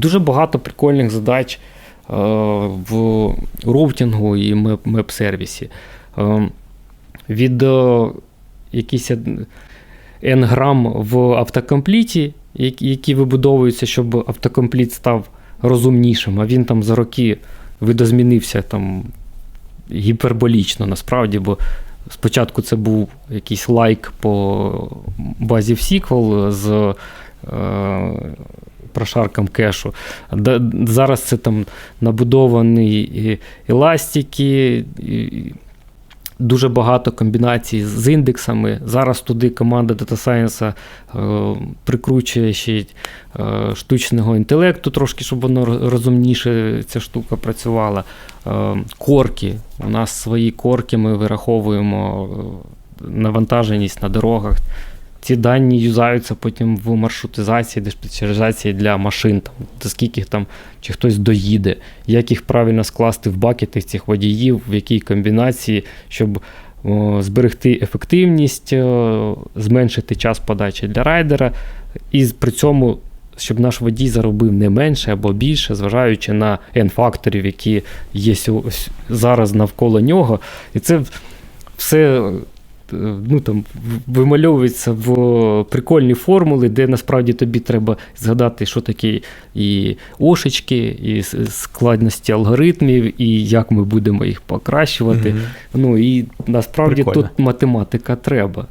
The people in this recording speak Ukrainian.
Дуже багато прикольних задач е, в роутингу і меп-сервісі. Е, від е, якісь n-грам в автокомпліті, які вибудовуються, щоб автокомпліт став розумнішим, а він там за роки видозмінився там гіперболічно насправді, бо спочатку це був якийсь лайк по базі в SQL з прошарком кешу. Зараз це там набудовані еластики, дуже багато комбінацій з індексами. Зараз туди команда Data Science е, прикручує ще е, штучного інтелекту, трошки, щоб воно розумніше ця штука працювала. Е, корки. У нас свої корки, ми вираховуємо навантаженість на дорогах. Ці дані юзаються потім в маршрутизації, диспетчеризації для машин, там, та скільки там, чи хтось доїде, як їх правильно скласти в бакети цих водіїв, в якій комбінації, щоб о, зберегти ефективність, о, зменшити час подачі для райдера, і при цьому, щоб наш водій заробив не менше або більше, зважаючи на N-факторів, які є зараз навколо нього. І це все ну, там, вимальовується в прикольні формули, де насправді тобі треба згадати, що таке і ошечки, і складності алгоритмів, і як ми будемо їх покращувати. Мгм. Ну і насправді Прикольно. тут математика треба.